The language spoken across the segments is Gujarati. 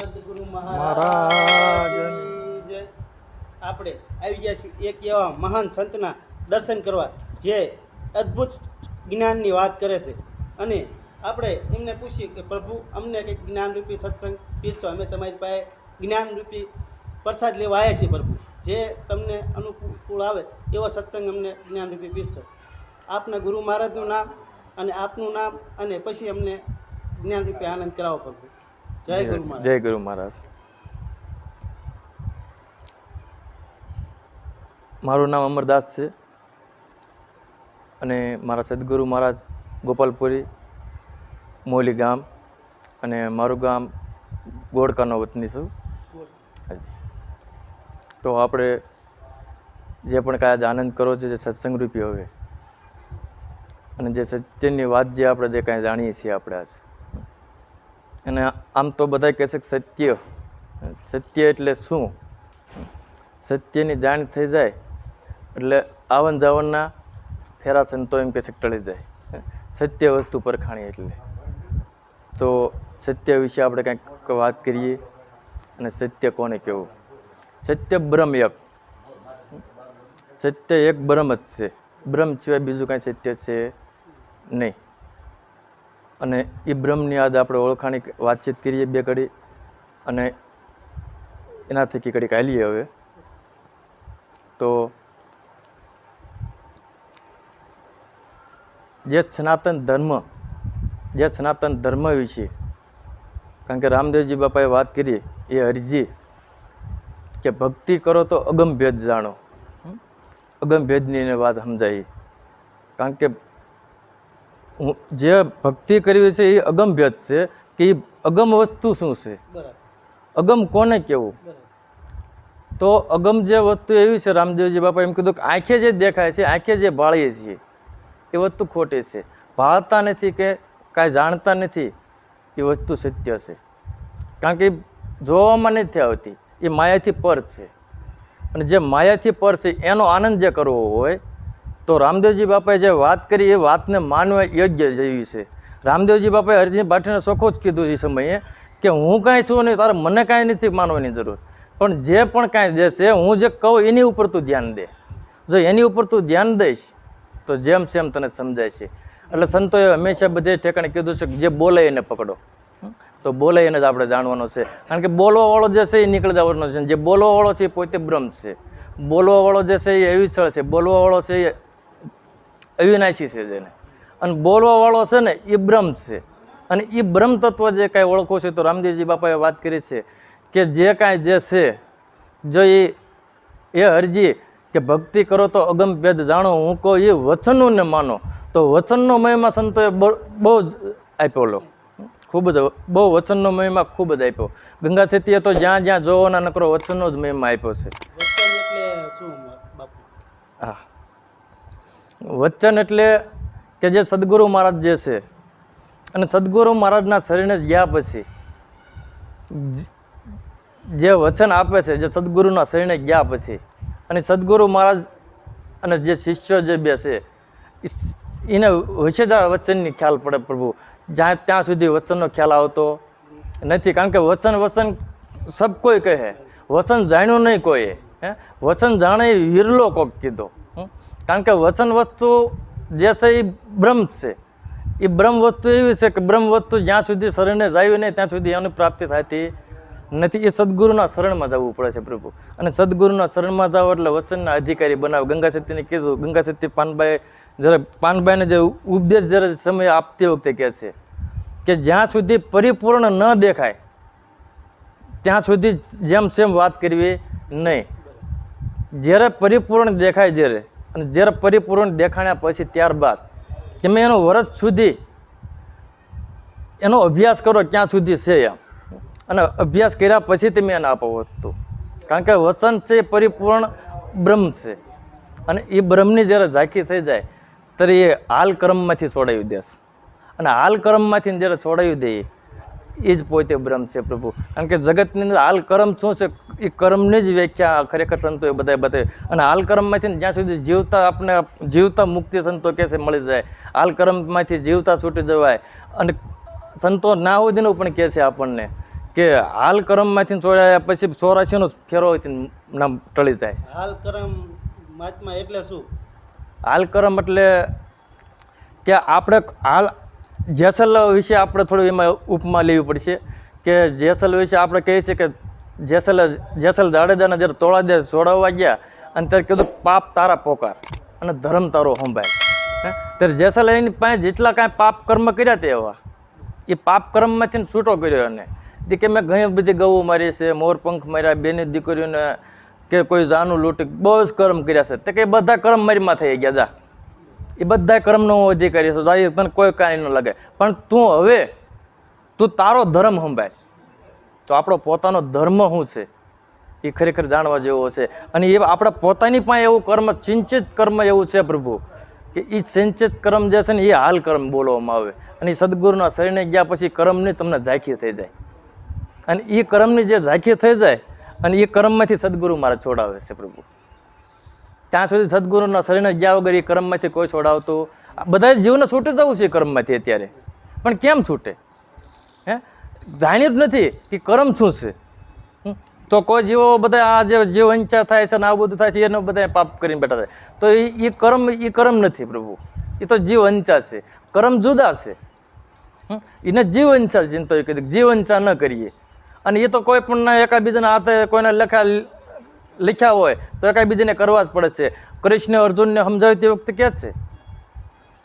સદગુરુ મહારાજ. આપણે આવી ગયા છીએ એક એવા મહાન સંતના દર્શન કરવા જે અદ્ભુત જ્ઞાનની વાત કરે છે. અને આપણે એમને પૂછીએ કે પ્રભુ અમને કંઈક જ્ઞાનરૂપી સત્સંગ પીરશો અમે તમારી પાસે જ્ઞાનરૂપી પ્રસાદ લેવા આવ્યા છીએ પ્રભુ. જે તમને અનુકૂળ આવે એવો સત્સંગ અમને જ્ઞાનરૂપી પીરશો આપના ગુરુ મહારાજનું નામ અને આપનું નામ અને પછી અમને જ્ઞાનરૂપી આનંદ કરાવો પ્રભુ. જય ગુરુ મહારાજ. મારું નામ અમરદાસ છે અને મારા સદગુરુ મહારાજ ગોપાલપુરી મોલી ગામ અને મારું ગામ ગોડકાનો વતની છું. તો આપણે જે પણ કાંઈ આજ આનંદ કરો છો જે સત્સંગ રૂપી હવે અને જે સત્યની વાત જે આપણે જે કાંઈ જાણીએ છીએ આપણે આજ અને આમ તો બધા કહે છે કે સત્ય. સત્ય એટલે શું? સત્યની જાણ થઈ જાય એટલે આવન જાવનના ફેરા સંતો એમ કહે છે ટળી જાય. સત્ય વસ્તુ પરખાણી એટલે. તો સત્ય વિશે આપણે કંઈક વાત કરીએ અને સત્ય કોને કહેવું? સત્ય બ્રહ્મ એક. સત્ય એક બ્રહ્મ જ છે. બ્રહ્મ સિવાય બીજું કાંઈ સત્ય છે નહીં. અને એ બ્રહ્મની આજ આપણે ઓળખાણી વાતચીત કરીએ બે ઘડી અને એનાથી કી ઘડીક હાલીએ હવે. તો જે સનાતન ધર્મ, જે સનાતન ધર્મ વિશે, કારણ કે રામદેવજી બાપાએ વાત કરી, એ અરજી કે ભક્તિ કરો તો અગમ ભેદ જાણો. અગમભેદની અગમ ભેદની એને વાત સમજાઈ. કારણ કે જે ભક્તિ કરવી છે એ અગમ છે કે એ અગમ વસ્તુ શું છે? અગમ કોને કહેવું તો અગમ જે વસ્તુ એવી છે રામદેવજી બાપા એમ કીધું કે આંખે જે દેખાય છે આંખે જે ભાળીએ છીએ એ વસ્તુ ખોટી છે. ભાળતા નથી કે કાંઈ જાણતા નથી એ વસ્તુ સત્ય છે. કારણ કે જોવામાં નથી આવતી એ માયાથી પર છે. અને જે માયાથી પર છે એનો આનંદ જે કરવો હોય તો રામદેવજી બાપાએ જે વાત કરી, એ વાતને માનવા યોગ્ય જેવી છે. રામદેવજી બાપાએ અરજી ભાટીને ચોખ્ખું જ કીધું એ સમયે કે હું કાંઈ છું નહીં, તારે મને કાંઈ નથી માનવાની જરૂર. પણ જે પણ કાંઈ જે છે હું જે કહું એની ઉપર તું ધ્યાન દે. જો એની ઉપર તું ધ્યાન દઈશ, તો જેમ સેમ તને સમજાય છે. એટલે સંતોએ હંમેશા બધે ઠેકાણે કીધું છે કે જે બોલે એને પકડો. તો બોલે એને જ આપણે જાણવાનો છે. કારણ કે બોલવાવાળો જે છે એ નીકળી જવાનો છે. જે બોલવાવાળો છે એ પોતે બ્રહ્મ છે. બોલવાવાળો જે છે એ અવિચળ છે. બોલવાવાળો છે એ અવિનાશી છે જેને. અને બોલવાવાળો છે ને એ બ્રહ્મ છે. અને એ બ્રહ્મ તત્વ જે કાંઈ ઓળખો છે તો રામદેવજી બાપાએ વાત કરી છે કે જે કાંઈ જે છે, જો એ એ અરજી કે ભક્તિ કરો તો અગમ ભેદ જાણો, હું કહું એ વચનનું ને માનો. તો વચનનો મહિમા સંતોએ બહુ જ આપ્યો ખૂબ જ, બહુ વચનનો મહિમા ખૂબ જ આપ્યો. ગંગા સેતીએ તો જ્યાં જ્યાં જોવાના નકરો વચનનો જ મહિમા આપ્યો છે વચન એટલે શું બાપુ હા વચન એટલે કે જે સદગુરુ મહારાજ જે છે, અને સદગુરુ મહારાજના શરીરને ગયા પછી જે વચન આપે છે, જે સદગુરુના શરીરને ગયા પછી, અને સદગુરુ મહારાજ અને જે શિષ્યો જે બે છે એને વિશે વચનની ખ્યાલ પડે પ્રભુ. જ્યાં ત્યાં સુધી વચનનો ખ્યાલ આવતો નથી, કારણ કે વચન વચન સબ કોઈ કહે. વચન જાણ્યું નહીં કોઈએ હે? વચન જાણે વિરલો કોક કીધો? કારણ કે વચન વસ્તુ જે છે એ બ્રહ્મ છે. એ બ્રહ્મ વસ્તુ એવી છે કે બ્રહ્મ વસ્તુ જ્યાં સુધી શરણે જાય નહીં, ત્યાં સુધી એની પ્રાપ્તિ થતી નથી. એ સદગુરુના શરણમાં જવું પડે છે પ્રભુ. અને સદગુરુના શરણમાં જાવ એટલે વચનના અધિકારી બનાવ. ગંગા શક્તિને કીધું, ગંગા શક્તિ પાનબાઈ, જ્યારે પાનબાઈને જે ઉપદેશ જ્યારે સમય આપતી વખતે કહે છે કે જ્યાં સુધી પરિપૂર્ણ ન દેખાય, ત્યાં સુધી જેમ સેમ વાત કરવી નહીં. જ્યારે પરિપૂર્ણ દેખાય, જ્યારે અને જ્યારે પરિપૂર્ણ દેખાણ્યા પછી ત્યારબાદ તમે એનો વર્ષ સુધી એનો અભ્યાસ કરો ક્યાં સુધી છે એમ. અને અભ્યાસ કર્યા પછી તમે એને આપો વસ્તુ. કારણ કે વસન છે એ પરિપૂર્ણ બ્રહ્મ છે. અને એ બ્રહ્મની જ્યારે ઝાંખી થઈ જાય, ત્યારે એ હાલ કર્મમાંથી છોડાવી દેશે. અને હાલ કર્મમાંથી જ્યારે છોડાવી દે એ જ પોતે બ્રહ્મ છે પ્રભુ. કારણ કે જગતની અંદર હાલ કર્મ શું છે એ કર્મની જ વ્યાખ્યા ખરેખર સંતોએ બધાએ બતાવી. અને હાલ કર્મમાંથી જ્યાં સુધી જીવતા આપણે જીવતા મુક્તિ સંતો કહેશે મળી જાય. હાલ કર્મમાંથી જીવતા છૂટી જવાય. અને સંતો ના સુધીનું પણ કહે છે આપણને કે હાલ કર્મમાંથી છોડાયા પછી ચોરાશીનો ફેરો નામ ટળી જાય. હાલ કરમ મહાત્મા એટલે શું? હાલ કર્મ એટલે કે આપણે હાલ જેસલ વિશે આપણે થોડું એમાં ઉપમા લેવી પડશે કે જેસલ વિશે આપણે કહીએ છીએ કે જેસલ જેસલ જાડેજાને જ્યારે તોળા દે છોડાવવા ગયા અને ત્યારે કીધું પાપ તારા પોકાર અને ધર્મ તારો સંભાય ત્યારે જેસલ એની પાસે જેટલા કાંઈ પાપ કર્મ કર્યા તે એવા. એ પાપ કર્મમાંથી છૂટો કર્યો એને. તે કે, મેં ઘણી બધી ગૌ મારી છે મોરપંખ માર્યા, બેની દીકરીઓને કે કોઈ જાનું લૂંટી, બહુ જ કર્મ કર્યા છે. તે કે બધા કર્મ મારીમાં થઈ ગયા, જા. એ બધા કર્મનો હું અધિકારી છું તારી તને કોઈ કાંઈ ન લાગે. પણ તું હવે, તું તારો ધર્મ સંભાય તો આપણો પોતાનો ધર્મ શું છે? એ ખરેખર જાણવા જેવો છે. અને એ આપણા પોતાની પાસે એવું કર્મ ચિંચિત કર્મ એવું છે પ્રભુ, કે એ ચિંચિત કર્મ જે છે ને એ હાલ કર્મ બોલવામાં આવે. અને એ સદગુરુના શરીરને ગયા પછી કર્મની તમને ઝાંખી થઈ જાય. અને એ કર્મની જે ઝાંખી થઈ જાય, અને એ કર્મમાંથી સદગુરુ મારા છોડાવે છે પ્રભુ. ત્યાં સુધી સદગુરુના શરીરને ગયા વગર એ કર્મમાંથી કોઈ છોડાવતું. બધા જીવને છૂટી જવું છે કર્મમાંથી અત્યારે. પણ કેમ છૂટે? હે? જાણ્યું જ નથી કે કર્મ શું છે. તો કોઈ જીવો બધા આ જે જીવ વંચા થાય છે ને આવું બધું થાય છે, એનો બધા પાપ કરીને બેઠા થાય. તો એ એ કર્મ એ કર્મ નથી પ્રભુ. એ તો જીવ વંચા છે. કર્મ જુદા છે. એને જીવ વંચા છે. તો એ કીધું જીવ વંચા ન કરીએ. અને એ તો કોઈ પણ એકાબીજાના હાથે કોઈને લખ્યા લખ્યા હોય, તો એ કાંઈ બીજાને કરવા જ પડે છે કૃષ્ણ અર્જુનને સમજાવતી વખતે કહે છે?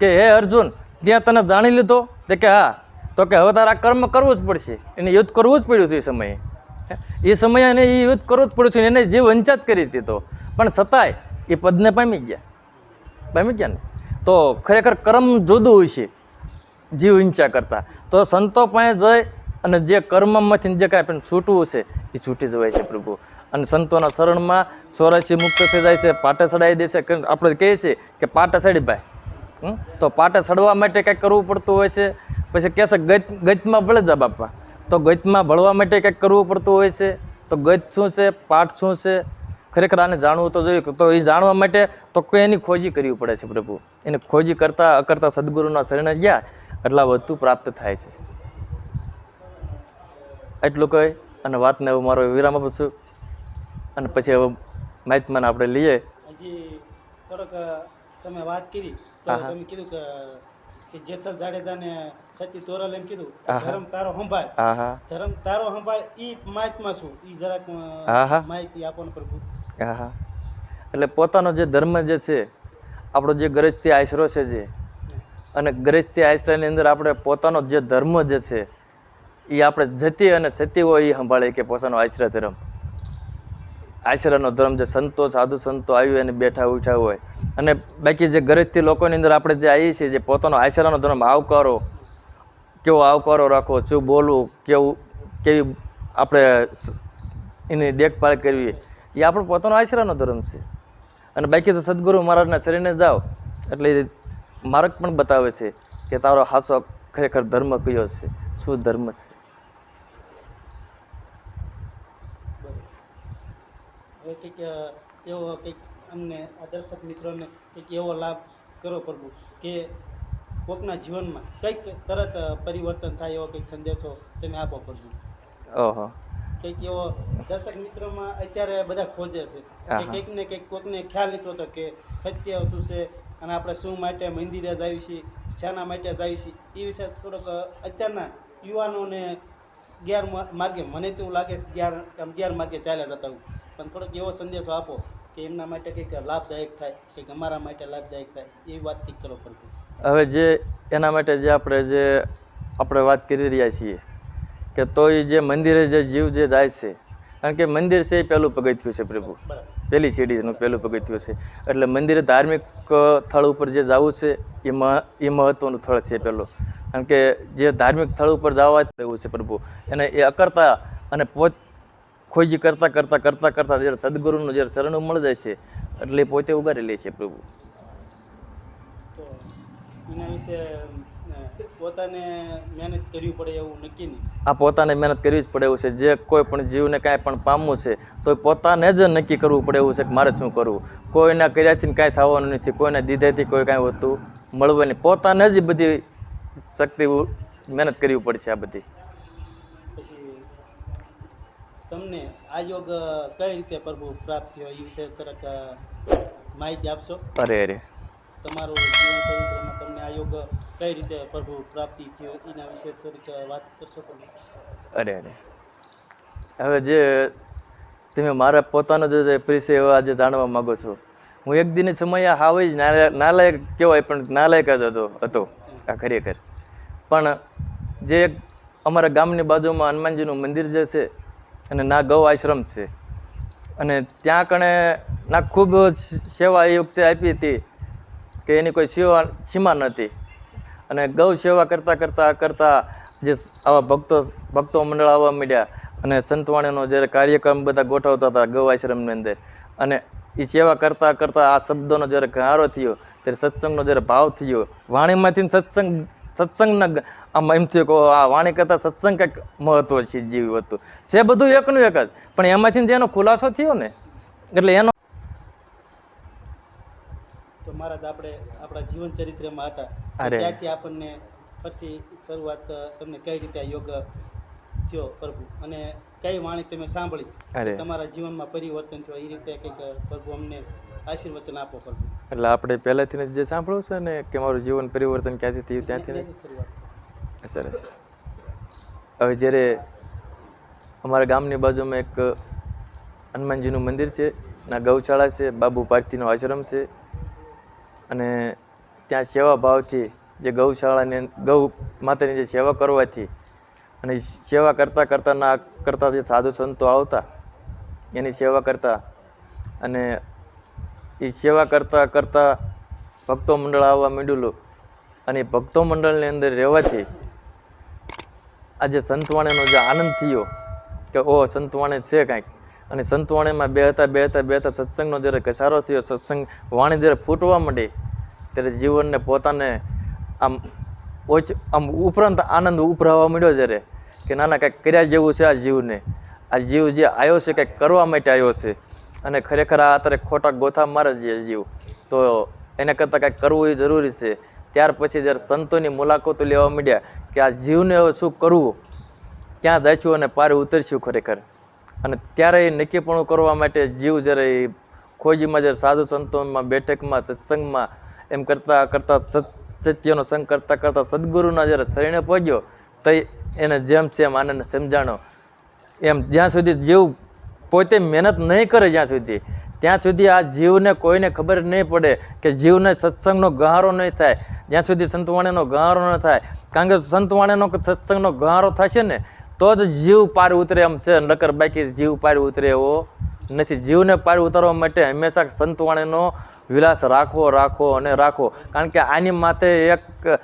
કે હે અર્જુન, ત્યાં તને જાણી લીધો તે કે હા, તો કે હવે તારા કર્મ કરવું જ પડશે. એને યુદ્ધ કરવું જ પડ્યું હતું એ સમયે. એ સમયે એને એ યુદ્ધ કરવું જ પડ્યું છે એને જે વંચાત કરી હતી તો. પણ છતાંય એ પદને પામી ગયા. પામી ગયા ને? તો ખરેખર કર્મ જુદું હોય છે, જીવ હિંસા કરતા. તો સંતો પાસે જઈ અને જે કર્મમાંથી જે કાંઈ પણ છૂટવું છે, એ છૂટી જવાય છે પ્રભુ. અને સંતોના શરણમાં ચોરાશી મુક્ત થઈ જાય છે, પાટે ચડાવી દે છે. આપણે કહીએ છીએ કે પાટે ચડી ભાઈ? તો પાટે ચડવા માટે કંઈક કરવું પડતું હોય છે? પછી કહે છે, ગત, ગતમાં ભળે જા બાપા. તો ગતમાં ભળવા માટે કંઈક કરવું પડતું હોય છે? તો ગત શું છે? પાઠ શું છે? ખરેખર આને જાણવું તો જોઈએ. તો એ જાણવા માટે તો કોઈ એની ખોજી કરવી પડે છે પ્રભુ. એની ખોજી કરતાં અકર્તા સદગુરુના શરણે ગયા, એટલા વધુ પ્રાપ્ત થાય છે. એટલું કહી અને વાતને હું મારો વિરામ આપું છું. અને પછી હવે મહાત્માને આપણે લઈએ. હજી થોડોક તમે વાત કરી તો. તમે કીધું કે કે જેસલ જાડેજાને સચિન તોરલ એમ કીધું ધરમ. તારો સંભાળ. ધરમ તારો સંભાળ ઈ મહાત્મા શું ઈ જરાક હા, હા. માહિતી આપો ને પ્રભુ. એટલે પોતાનો જે ધર્મ જે છે આપણો જે ગરજથી આશરો છે જે અને ગરજથી આશરાની અંદર આપણે પોતાનો જે ધર્મ જે છે એ આપણે જતી અને જતી હોય એ સંભાળે કે પોતાનો આશરા ધર્મ. આશરાનો ધર્મ જે સંતો, સાધુ સંતો આવી અને બેઠા ઉઠ્યા હોય. અને બાકી જે ગરીબથી લોકોની અંદર આપણે જે આવીએ છીએ, જે પોતાનો આશરાનો ધર્મ, આવકારો, કેવો આવકારો રાખવો, શું બોલવું, કેવું, કેવી આપણે એની દેખભાળ કરવી, એ આપણો પોતાનો આશરાનો ધર્મ છે. અને બાકી તો સદગુરુ મહારાજના શરીરને જાઓ. એટલે માર્ગ પણ બતાવે છે કે તારો હાસો ખરેખર ધર્મ કયો છે? શું ધર્મ છે? હવે કંઈક એવો કંઈક અમને આ દર્શક મિત્રોને કંઈક એવો લાભ કરો પ્રભુ કે કોકના જીવનમાં કંઈક તરત પરિવર્તન થાય એવો કંઈક સંદેશો તમે આપો પ્રભુ ઓહો. કંઈક એવો દર્શક મિત્રોમાં અત્યારે બધા ખોજે છે કે કંઈક ને કંઈક કોકને ખ્યાલ નહીં હતો કે સત્ય શું છે અને આપણે શું માટે મંદિરે જાય છીએ શાના માટે જાય છીએ. એ વિશે થોડોક અત્યારના યુવાનોને ગેર માર્ગે મને તેવું લાગે ગેર માર્ગે ચાલ્યા જતા હોય. પણ થોડોક એવો સંદેશો આપો કે એમના માટે કંઈક લાભદાયક થાય કંઈક અમારા માટે લાભદાયક થાય એવી વાત કંઈક કરો પ્રભુ હવે જે એના માટે જે આપણે જે આપણે વાત કરી રહ્યા છીએ કે તો એ જે મંદિરે જે જીવ જે જાય છે કારણ કે મંદિર છે એ પહેલું પગથિયું છે પ્રભુ. પહેલી સીડીનું પહેલું પગથિયું છે. એટલે મંદિરે ધાર્મિક સ્થળ ઉપર જે જવું છે એ મહ એ મહત્વનું સ્થળ છે પહેલું. કારણ કે જે ધાર્મિક સ્થળ ઉપર જવા જ એવું છે પ્રભુ. એને એ અકર્તા અને પોત ખોજી કરતાં કરતાં કરતાં કરતાં જ્યારે સદગુરુનું જ્યારે ચરણ મળી જાય છે એટલે પોતે ઉગારી લે છે પ્રભુ. તો એના વિશે પોતાને મહેનત કરવી પડે એવું નક્કી નહીં? આ પોતાને મહેનત કરવી જ પડે એવું છે. જે કોઈ પણ જીવને કાંઈ પણ પામવું છે તો પોતાને જ નક્કી કરવું પડે એવું છે કે મારે શું કરવું. કોઈના કર્યાથી કાંઈ થવાનું નથી કોઈના દીધેથી કોઈ કાંઈ હોતું નહીં પોતાને જ બધી શક્તિ મહેનત કરવી પડશે આ બધી પછી તમને આ યોગ કઈ રીતે પ્રભુ પ્રાપ્ત થયો એ વિશે તરત માહિતી આપશો? અરે અરે. તમારું જીવન ચરિત્રમાં તમને આ યોગ કઈ રીતે પ્રભુ પ્રાપ્તિ થયો એના વિશે થોડીક વાત કરશો તમે? અરે અરે. હવે જે તમે મારા પોતાનો જે પરિચય આજે જાણવા માગો છો હું એક દિન સમય હાવ જ નાલાયક કહેવાય પણ નાલાયક જ હતો હતો. આ ખરેખર. પણ જે અમારા ગામની બાજુમાં હનુમાનજીનું મંદિર જે છે અને ના ગૌ આશ્રમ છે. અને ત્યાં કણે ના ખૂબ સેવા એ વખતે આપી હતી કે એની કોઈ સેવા સીમા નહોતી. અને ગૌ સેવા કરતાં કરતાં કરતાં જે આવા ભક્તો ભક્તો મંડળ આવવા માંડ્યા અને સંતવાણીનો જ્યારે કાર્યક્રમ બધા ગોઠવતા હતા ગૌ આશ્રમની અંદર. અને એ સેવા કરતાં કરતાં આ શબ્દોનો જ્યારે ગારો થયો, ત્યારે સત્સંગનો જ્યારે ભાવ થયો, વાણીમાંથી સત્સંગ, સત્સંગના આમ એમ થયું કે આ વાણી કરતાં સત્સંગ કંઈક મહત્વ છે જેવું હતું છે બધું એકનું એક જ પણ એમાંથી જેનો ખુલાસો થયો ને એટલે એનો તો મહારાજ આપણે આપણા જીવન ચરિત્રમાં હતા. અરે. ત્યાંથી આપણને પછી શરૂઆત તમને કઈ રીતે આ યોગ થયો પ્રભુ? અને કઈ વાણી તમે સાંભળી? તમારા જીવનમાં પરિવર્તન થયો એ રીતે કંઈક પ્રભુ અમને આશીર્વચન આપો પ્રભુ. એટલે આપણે પહેલેથી જે સાંભળ્યું છે ને કે મારું જીવન પરિવર્તન ક્યાંથી થયું ત્યાંથી ત્યાંથી શરૂઆત. સરસ. હવે જ્યારે અમારા ગામની બાજુમાં એક હનુમાનજીનું મંદિર છે ના ગૌશાળા છે, બાબુ પાર્થીનો આશ્રમ છે, અને ત્યાં સેવા ભાવથી જે ગૌશાળાની ગૌ માતાની જે સેવા કરવાથી અને સેવા કરતાં કરતાં ના કરતાં જે સાધુ સંતો આવતા, એની સેવા કરતા અને એ સેવા કરતાં કરતાં ભક્તો મંડળ આવવા માંડેલું. અને ભક્તો મંડળની અંદર રહેવાથી આજે સંતવાણીનો જે આનંદ થયો કે ઓ સંતવાણી છે કાંઈક. અને સંતવાણીમાં બેહતા બેહતા બેહતા સત્સંગનો જ્યારે ઘસારો થયો, સત્સંગ વાણી જ્યારે ફૂટવા માંડી, ત્યારે જીવનને પોતાને આમ ઓછ, આમ ઉપરાંત આનંદ ઉભરાવા માંડ્યો જ્યારે કે નાના કંઈક કર્યા જેવું છે આ જીવને. આ જીવ જે આવ્યો છે, કંઈક કરવા માટે આવ્યો છે. અને ખરેખર આ અત્યારે ખોટા ગોથા મારે છે જીવ. તો એને કરતાં કંઈક કરવું એ જરૂરી છે. ત્યાર પછી જ્યારે સંતોની મુલાકાતો લેવા માંડ્યા કે આ જીવને હવે શું કરવું, ક્યાં જઈશું અને પારે ઉતરશું ખરેખર. અને ત્યારે એ નક્કીપણું કરવા માટે જીવ જ્યારે ખોજીમાં, જ્યારે સાધુ સંતોમાં, બેઠકમાં, સત્સંગમાં, એમ કરતાં કરતાં સત, સત્યનો સંગ કરતાં કરતાં સદગુરુના જ્યારે શરીરે પહોંચ્યો, તો એને જેમ છે એમ આનંદ સમજાણો. એમ જ્યાં સુધી જીવ પોતે મહેનત નહીં કરે જ્યાં સુધી, ત્યાં સુધી આ જીવને કોઈને ખબર નહીં પડે કે જીવને સત્સંગનો ગહારો નહીં થાય. જ્યાં સુધી સંતવાણીનો ગહારો ન થાય, કારણ કે સંતવાણીનો સત્સંગનો ગહારો થશે ને, તો જ જીવ પાર ઉતરે એમ છે. નકર બાકી જીવ પાર ઉતરે એવો નથી. જીવને પાર ઉતારવા માટે હંમેશા સંતવાણીનો વિલાસ રાખવો રાખવો અને રાખવો. કારણ કે આની માથે એક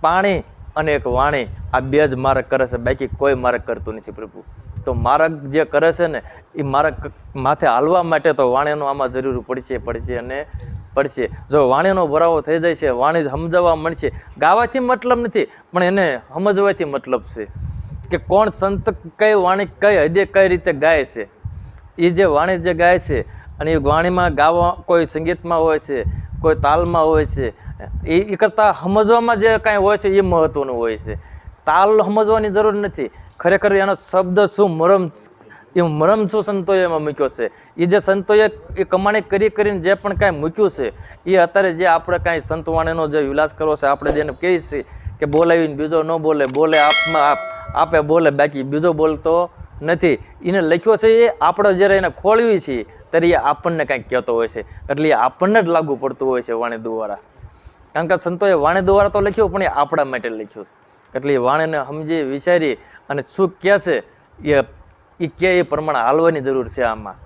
પાણી અને એક વાણી. આ બે જ માર્ગ કરે છે. બાકી કોઈ માર્ગ કરતું નથી પ્રભુ. તો મારક જે કરે છે ને, એ મારક માથે હાલવા માટે તો વાણીનો આમાં જરૂર પડશે પડશે અને પડશે. જો વાણીનો ભરાવો થઈ જાય છે, વાણી સમજાવવા મળશે. ગાવાથી મતલબ નથી, પણ એને સમજવાથી મતલબ છે કે કોણ સંત કઈ વાણી કઈ હદે કઈ રીતે ગાય છે. એ જે વાણી જે ગાય છે અને એ વાણીમાં ગાવા કોઈ સંગીતમાં હોય છે, કોઈ તાલમાં હોય છે, એ કરતાં સમજવામાં જે કાંઈ હોય છે, એ મહત્ત્વનું હોય છે. તાલ સમજવાની જરૂર નથી. ખરેખર એનો શબ્દ શું, મરમ એ મરમ શું સંતોએ એમાં મૂક્યો છે? એ જે સંતોએ એ કમાણી કરી કરીને જે પણ કાંઈ મૂક્યું છે એ અત્યારે જે આપણે કાંઈ સંતવાણીનો જે વિલાસ કરવો છે, આપણે જેને કહીએ છીએ કે બોલાવીને બીજો ન બોલે બોલે આપમાં આપ બોલે, બાકી બીજો બોલતો નથી. એને લખ્યો છે એ આપણે જ્યારે એને ખોળવી છીએ, ત્યારે એ આપણને કાંઈક કહેતો હોય છે. એટલે એ આપણને જ લાગુ પડતું હોય છે વાણી દ્વારા. કારણ કે સંતોએ વાણી દ્વારા તો લખ્યું, પણ એ આપણા માટે લખ્યું છે. એટલે વાણીને સમજી વિચારી અને શું કહે છે એ એ કે એ પ્રમાણે હાલવાની જરૂર છે આમાં.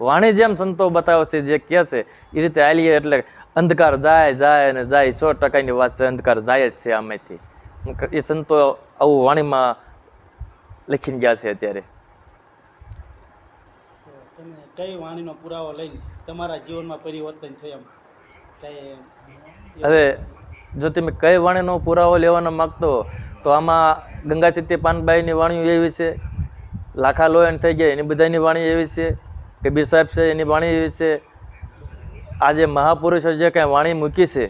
વાણી જેમ સંતો બતાવે છે જે કહે છે એ રીતે હાલીએ એટલે અંધકાર જાય જાય અને જાય. સો ટકાની વાત છે અંધકાર જાય જ છે આમાંથી. એ સંતો આવું વાણીમાં લખીને ગયા છે અત્યારે. તમે કઈ વાણીનો પુરાવો લઈને તમારા જીવનમાં પરિવર્તન છે એમ? કઈ હવે જો તમે કઈ વાણીનો પુરાવો લેવાનો માગતો તો આમાં ગંગા ચિત્તી પાનબાઈની વાણીઓ એવી છે, લાખા લોયન થઈ ગયા એની બધાની વાણી એવી છે કબીર સાહેબ છે એની વાણી એવી છે. આ જે મહાપુરુષો જે કાંઈ વાણી મૂકી છે,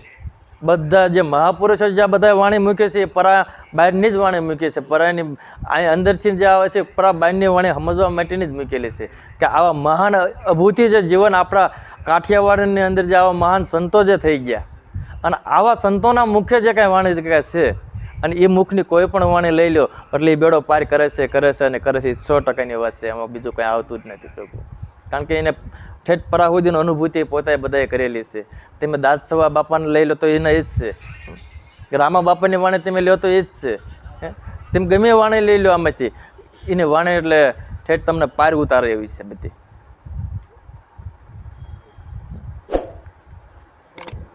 બધા જે મહાપુરુષો જે બધા વાણી મૂકે છે, એ પરા બહારની જ વાણી મૂકે છે. પરાની અહીં અંદરથી જે આવે છે પરા બહારની વાણી સમજવા માટેની જ મૂકેલી છે. કે આવા મહાન અભૂતિ જે જીવન આપણા કાઠિયાવાડની અંદર જે આવા મહાન સંતો જે થઈ ગયા, અને આવા સંતોના મુખ્ય જે કાંઈ વાણી કાંઈ છે અને એ મુખની કોઈ પણ વાણી લઈ લો એટલે એ બેડો પાર કરે છે કરે છે અને કરે છે સો ટકાની વાત છે, એમાં બીજું કંઈ આવતું જ નથી પ્રભુ. કારણ કે એને ઠેઠ પરાહુદીની અનુભૂતિ પોતાએ બધાએ કરેલી છે. તમે દાસ સવા બાપાને લઈ લો તો એને એ જ છે. રામા બાપાની વાણી તમે લો તો એ જ છે? તમે ગમે વાણી લઈ લો આમાંથી. એની વાણી એટલે ઠેઠ તમને પાર ઉતારે એવી છે બધી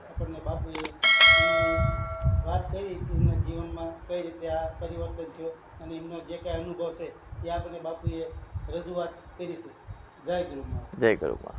આપણને બાપુએ એમની વાત કરી એમના જીવનમાં કઈ રીતે આ પરિવર્તન થયું અને એમનો જે કાંઈ અનુભવ છે એ આપણે બાપુએ રજૂઆત કરી છે. જય ગુરુમાં જય કરુણા